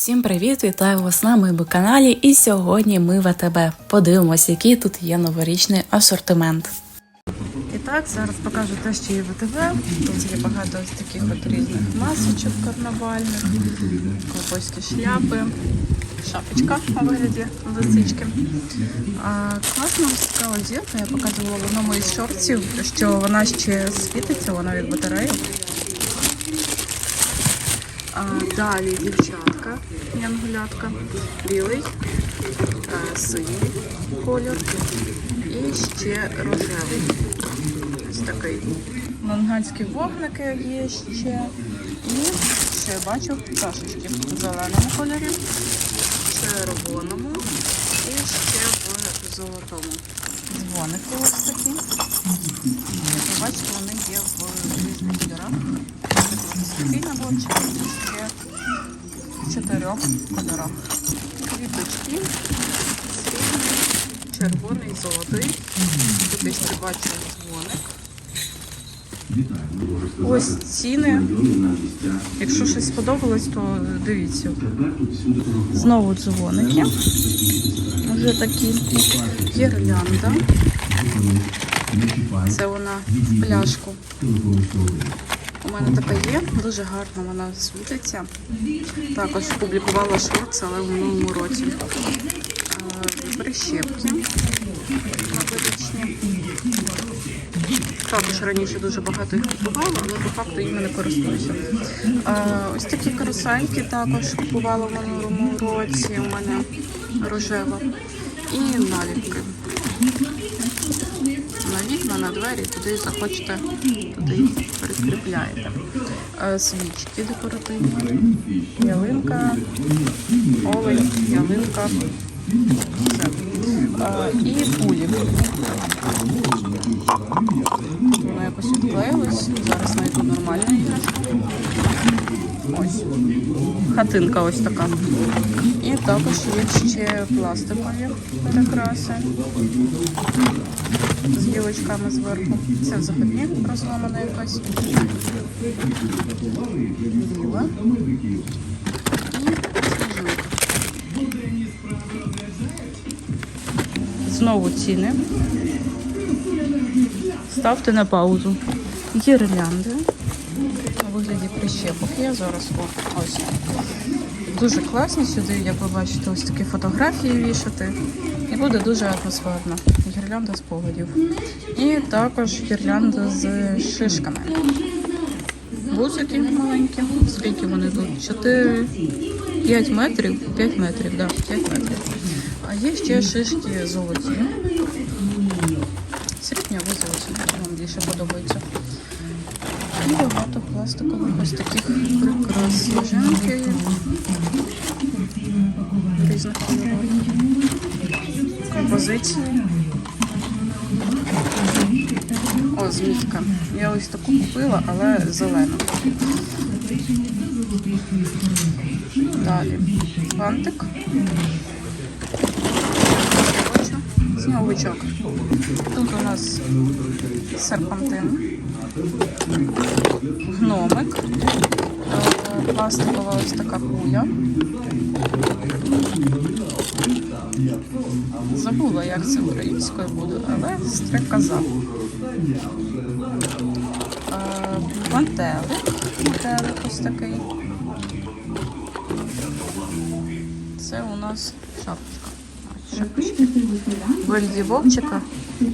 Всім привіт! Вітаю вас на моєму каналі. І сьогодні ми в АТБ. Подивимось, який тут є новорічний асортимент. І так, зараз покажу те, що є в АТБ. Тут є багато ось таких от різних масочок карнавальних, ковбойські шляпи, шапочка у вигляді лисички. А, класна така ось я показувала в одному із шортів, що вона ще світиться, вона від батареї. А, далі дівчатка, янгулятка, білий, е, синій колір і ще рожевий. Ось такий. Монгольські вогники є ще. І ще бачу чашечки в зеленому кольорі, червоному і ще в золотому. Дзвоники ось такі. Як бачите, вони є в різних кольорах. Такий наборчик в чотирьох кольорах. Квіточки, червоний, золотий. Тут ще бачу дзвоник. Ось ціни. Якщо щось сподобалось, то дивіться. Знову дзвоники. Вже такі. Гірлянда. Це вона пляшку. У мене така є, дуже гарно вона світиться. Також публікувала шорт, але в минулому році. Е, Прищепки новорічні. Також раніше дуже багато їх купувала, але по факту їми не користуюся. Е, Ось такі карусельки також купувала в минулому році. У мене рожева. І наліпки. На вікна, на двері, куди захочете, туди їх прикріпляєте. Е, Свічки декоративні, ялинка, олень, ялинка. Все. Е, І пулі. Воно якось відклеїлось. Зараз знайду нормальну іграшку. Ось. Хатинка ось така. І також є ще пластикові прикраси з гілочками зверху. Це взагалі розламана якась. Біла. Знову ціни. Ставте на паузу. Гірлянди. У вигляді прищепок. Я зараз ось. Дуже класно сюди, як ви бачите, ось такі фотографії вішати. І буде дуже атмосферно. Гірлянда з погодів. І також гірлянда з шишками. Бусики маленькі. Скільки вони тут? 4, 5 метрів. 5 метрів, да, 5 метрів. А є ще шишки золоті. Срібні або золоті. Вам більше подобається. І багато пластикових ось таких прикрас. Сніжинки різних кольорів. О, змійка. Я ось таку купила, але зелену. Далі. Бантик. Сніговичок. Тут у нас серпантин. Гномик. Е, Пластикова ось така куля. Забула, як це українською буде, але стрекоза. Мантелик. Мантелик ось такий. Це у нас шапочка. Ось Шапочка. У вигляді вовчика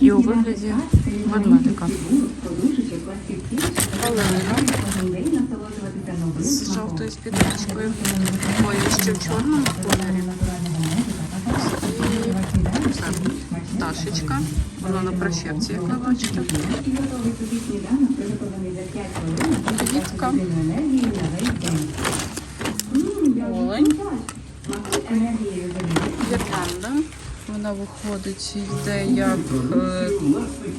і у вигляді ведмедика. З жовтою спідничкою. Ой, ще в чорному кольорі. Пташечка. Вона на прищепці, як ви бачите. Квітка. Олень. Гірлянда. Вона виходить, йде як е,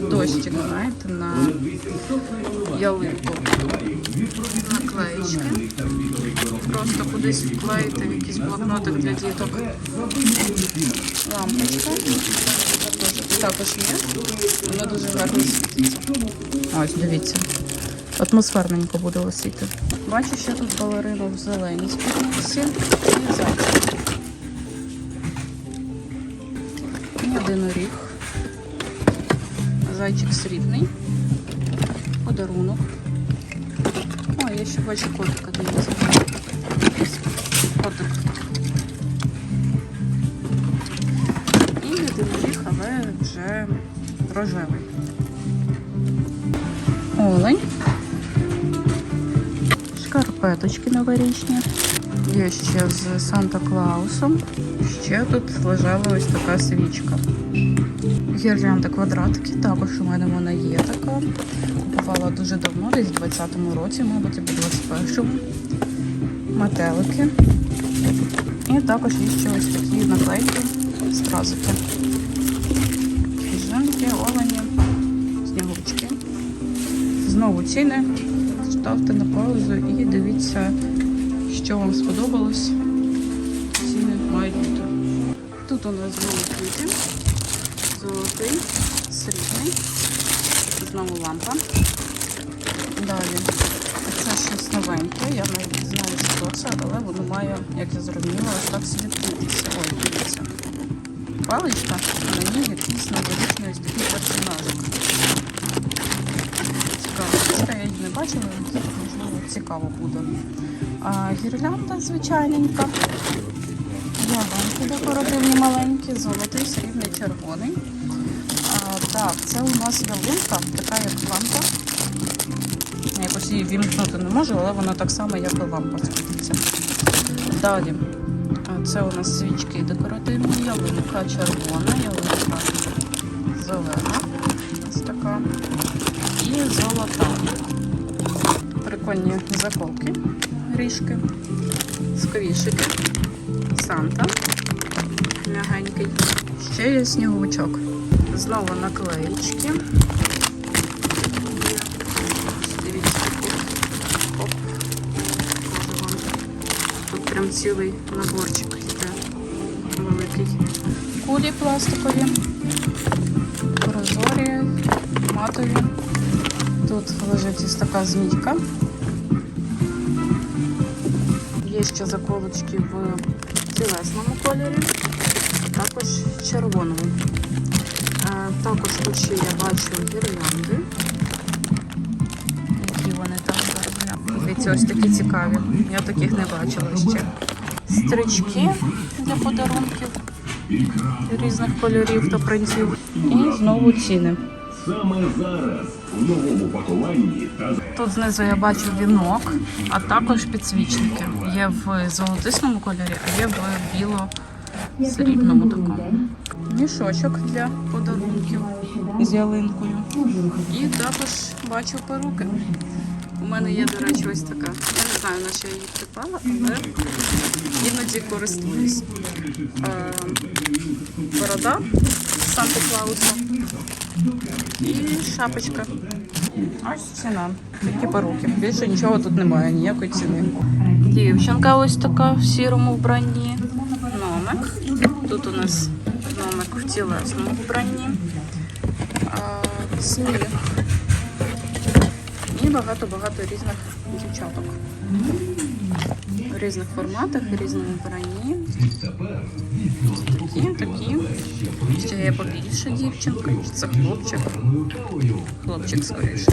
дощик, знаєте, на ялинку. Наклеїчки. Просто кудись вклеїти в якийсь блокнотик для діток. Лампочка. Також, є. Вона дуже гарно світиться. Ось, дивіться. атмосферненько буде висіти. Бачу, що тут балерину в зеленій спідниці. Один оріг. Зайчик срібний. Подарунок. О, я ще бачу котика, дивіться. Котик. І один оріг, але вже рожевий. Олень. Шкарпеточки новорічні. Є ще з Санта-Клаусом. Ще тут лежала ось така свічка. Гірлянда квадратики, також у мене вона є така. Купувала дуже давно, десь в 20-му році, мабуть, або 21-му. Метелики. І також є ще ось такі наклейки, стразики. Жінки, олені, сніговички. Знову ціни. Ставте на паузу і дивіться, що вам сподобалось. Ціни мають бути. Тут у нас знову квіти. Золотий, срібний. Знову лампа. Далі. Це щось новеньке. Я навіть не знаю, що це, але воно має, як я зрозуміла, ось так світитися. Ой, дивіться. Паличка, на ній якийсь новорічний ось такий персонажик. Бачила, але можливо цікаво буде. А, гірлянда звичайненька. Ялинки декоративні маленькі, золотий, срібний, червоний. А, так, це у нас ялинка, така як лампа. Я якось її вімкнути не можу, але вона так само, як і лампа світиться. Далі. Це у нас свічки декоративні, ялинка червона, ялинка зелена. Ось така. І золота. Прикольні заколки, ріжки, сквішики, Санта, м'ягенький. Ще є сніговичок. Знову наклеїчки. Дивіться. Прям цілий наборчик йде. Великий. Кулі пластикові, прозорі, матові. Тут лежить ось така змійка. Є ще заколочки в тілесному кольорі, також червоному. Е, Також тут ще я бачу гірлянди. Які вони там зараз. Дивіться, ось такі цікаві. Я таких не бачила ще. Стрічки для подарунків різних кольорів та принтів. І знову ціни. Саме зараз в новому пакуванні та Тут знизу я бачу вінок, а також підсвічники. Є в золотисному кольорі, а є в біло-срібному такому. Мішочок для подарунків з ялинкою. І також бачу перуки. У мене є, до речі, ось така. Я не знаю, на що я її припала, але іноді користуюсь. Е, борода Санта Клауса і шапочка. Ось ціна. Такі поруки. Більше нічого тут немає, ніякої ціни. Дівчинка ось така в сірому вбранні. Номик. Тут у нас номик в тілесному вбранні. Сміх. І багато-багато різних дівчаток. В різних форматах, в різному вбранні. Такі, такі. Ще є побільше дівчинка. Це хлопчик? Хлопчик скоріше.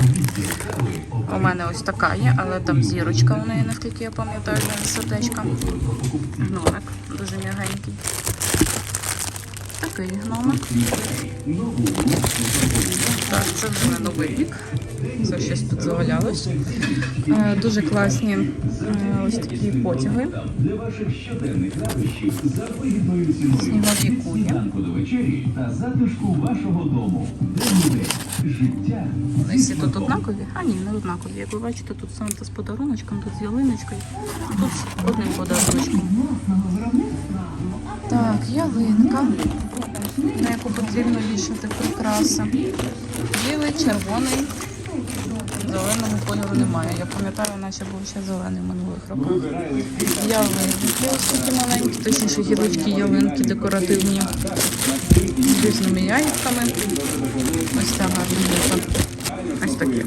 У мене ось така є, але там зірочка у неї, наскільки я пам'ятаю, сердечка. Гномик, дуже м'ягенький. Такий гномик. Так, це вже новий рік. Це щось тут завалялось. Е, Дуже класні е, ось такі потяги. Снігові кулі. Вони всі тут однакові? А ні, не однакові. Як ви бачите, тут Санта з подаруночком, тут з ялиночкою, тут з одним подаруночком. Так, ялинка, на яку потрібно вішати прикраси. Білий, червоний, зеленого кольору немає. Я пам'ятаю, наче був ще зелений в минулих роках. Ялинки ось маленькі, точніше гілочки ялинки декоративні з різними ягідками. Ось ця гарна. Ось такі.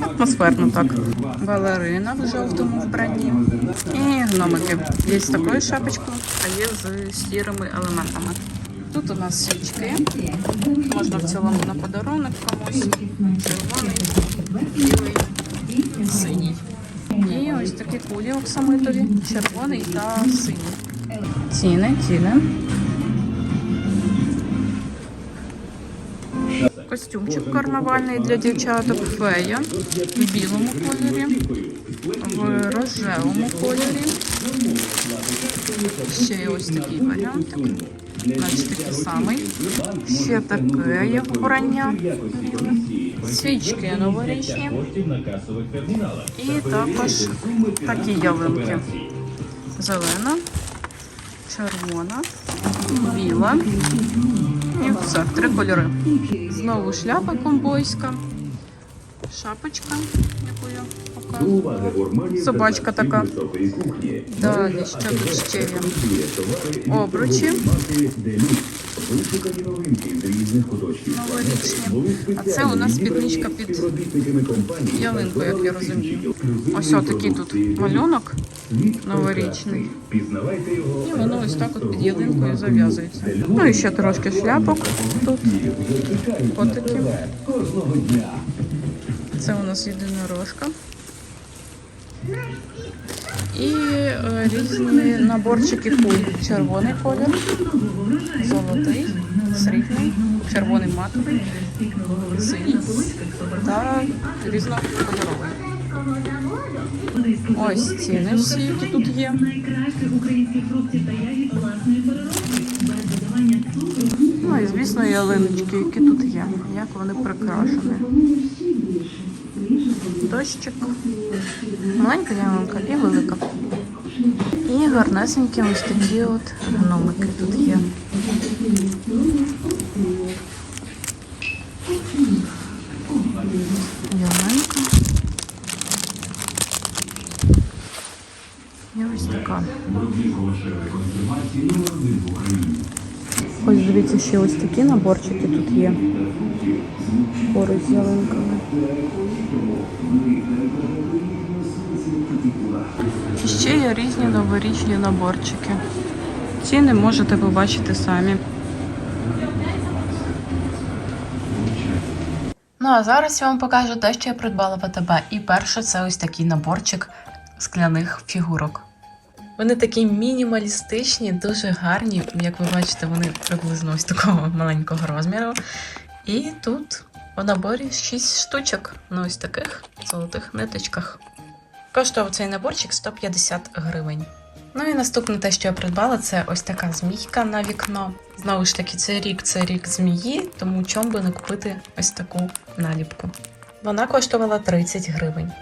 Атмосферно так. Балерина в жовтому вбранні. І гномики. Є з такою шапочкою, а є з сірими елементами. Тут у нас свічки. Можна в цілому на подарунок комусь. Червоний, білий, синій. І ось такі кулі оксамитові, червоний та синій. Ціни, ціни. Костюмчик карнавальний для дівчаток, фея в білому кольорі, в рожевому кольорі. Ще є ось такий варіантик. Значить, такий самий. Ще таке є вбрання. Свічки новорічні. І також такі ялинки. Зелена, червона, біла. І все, три кольори. Знову шляпа комбойська, шапочка, яку я показувала. Собачка така. Далі що тут ще є? Обручі новорічні. А це у нас спідничка під ялинку, як я розумію. Ось отакий тут малюнок новорічний. І воно ось так от під ялинкою зав'язується. Ну і ще трошки шляпок тут. Котики. Це у нас єдинорожка. І е, різні наборчики куль. Червоний колір, золотий, срібний, червоний матовий, синій та різнокольоровий. Ось ціни всі, які тут є. Ну і звісно, ялиночки, які тут є, як вони прикрашені. Дощик, маленька ялинка і велика. І гарнесенькі ось такі от гномики тут є. Ялинка. І ось. Ось дивіться, ще ось такі наборчики тут є. Поруч з ялинками. І ще є різні новорічні наборчики. Ціни можете побачити самі. Ну а зараз я вам покажу те, що я придбала в АТБ. І перше це ось такий наборчик скляних фігурок. Вони такі мінімалістичні, дуже гарні. Як ви бачите, вони приблизно ось такого маленького розміру. І тут у наборі 6 штучок на ось таких золотих ниточках. Коштував цей наборчик 150 гривень. Ну і наступне те, що я придбала, це ось така змійка на вікно. Знову ж таки, цей рік це рік змії, тому чому би не купити ось таку наліпку. Вона коштувала 30 гривень.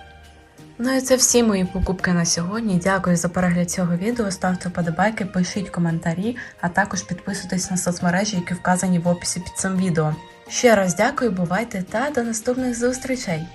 Ну і це всі мої покупки на сьогодні. Дякую за перегляд цього відео. Ставте вподобайки, пишіть коментарі, а також підписуйтесь на соцмережі, які вказані в описі під цим відео. Ще раз дякую, бувайте та до наступних зустрічей!